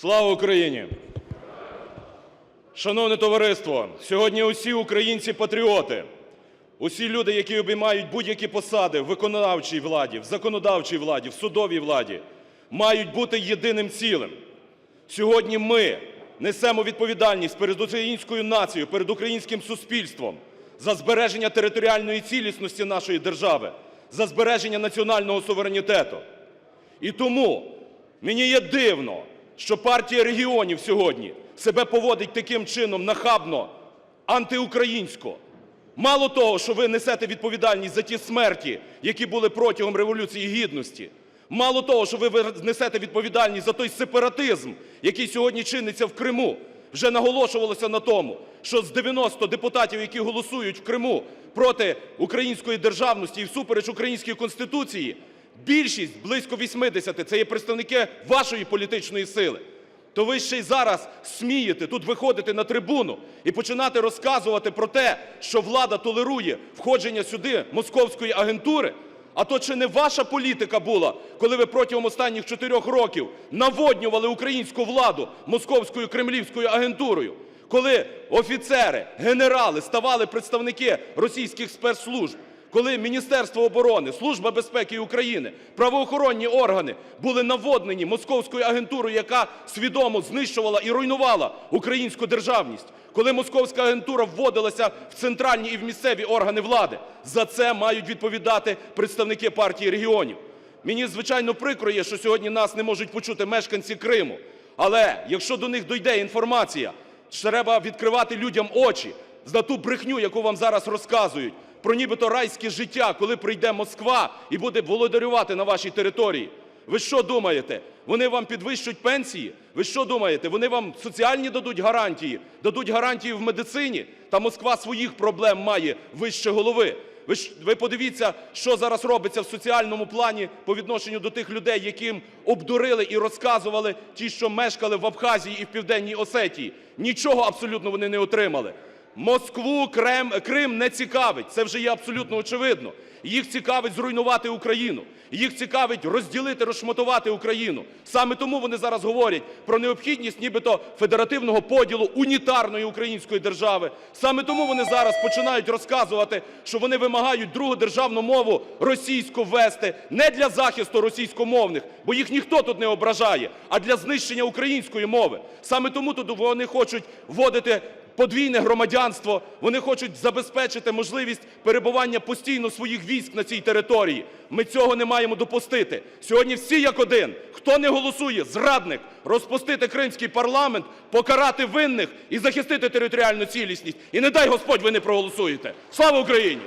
Слава Україні! Шановне товариство, сьогодні усі українці патріоти, усі люди, які обіймають будь-які посади в виконавчій владі, в законодавчій владі, в судовій владі, мають бути єдиним цілим. Сьогодні ми несемо відповідальність перед українською нацією, перед українським суспільством за збереження територіальної цілісності нашої держави, за збереження національного суверенітету. І тому мені є дивно, що партія регіонів сьогодні себе поводить таким чином нахабно, антиукраїнсько. Мало того, що ви несете відповідальність за ті смерті, які були протягом Революції Гідності, мало того, що ви несете відповідальність за той сепаратизм, який сьогодні чиниться в Криму. Вже наголошувалося на тому, що з 90 депутатів, які голосують в Криму проти української державності і всупереч українській Конституції, більшість, близько 80, це є представники вашої політичної сили. То ви ще й зараз смієте тут виходити на трибуну і починати розказувати про те, що влада толерує входження сюди московської агентури? А то чи не ваша політика була, коли ви протягом останніх чотирьох років наводнювали українську владу московською кремлівською агентурою? Коли офіцери, генерали ставали представники російських спецслужб, коли Міністерство оборони, Служба безпеки України, правоохоронні органи були наводнені московською агентурою, яка свідомо знищувала і руйнувала українську державність, коли московська агентура вводилася в центральні і в місцеві органи влади, за це мають відповідати представники партії регіонів. Мені, звичайно, прикро є, що сьогодні нас не можуть почути мешканці Криму. Але якщо до них дойде інформація, треба відкривати людям очі за ту брехню, яку вам зараз розказують, про нібито райське життя, коли прийде Москва і буде володарювати на вашій території. Ви що думаєте? Вони вам підвищують пенсії? Ви що думаєте? Вони вам соціальні дадуть гарантії, дадуть гарантії в медицині? Та Москва своїх проблем має вище голови. Ви ж ви подивіться, що зараз робиться в соціальному плані по відношенню до тих людей, яким обдурили і розказували ті, що мешкали в Абхазії і в Південній Осетії. Нічого абсолютно вони не отримали. Москву Крем, Крим не цікавить, це вже є абсолютно очевидно. Їх цікавить зруйнувати Україну. Їх цікавить розділити, розшматувати Україну. Саме тому вони зараз говорять про необхідність нібито федеративного поділу унітарної української держави. Саме тому вони зараз починають розказувати, що вони вимагають другу державну мову російську ввести не для захисту російськомовних, бо їх ніхто тут не ображає, а для знищення української мови. Саме тому тут вони хочуть вводити подвійне громадянство, вони хочуть забезпечити можливість перебування постійно своїх військ на цій території. Ми цього не маємо допустити. Сьогодні всі як один, хто не голосує, зрадник, розпустити кримський парламент, покарати винних і захистити територіальну цілісність. І не дай Господь ви не проголосуєте. Слава Україні!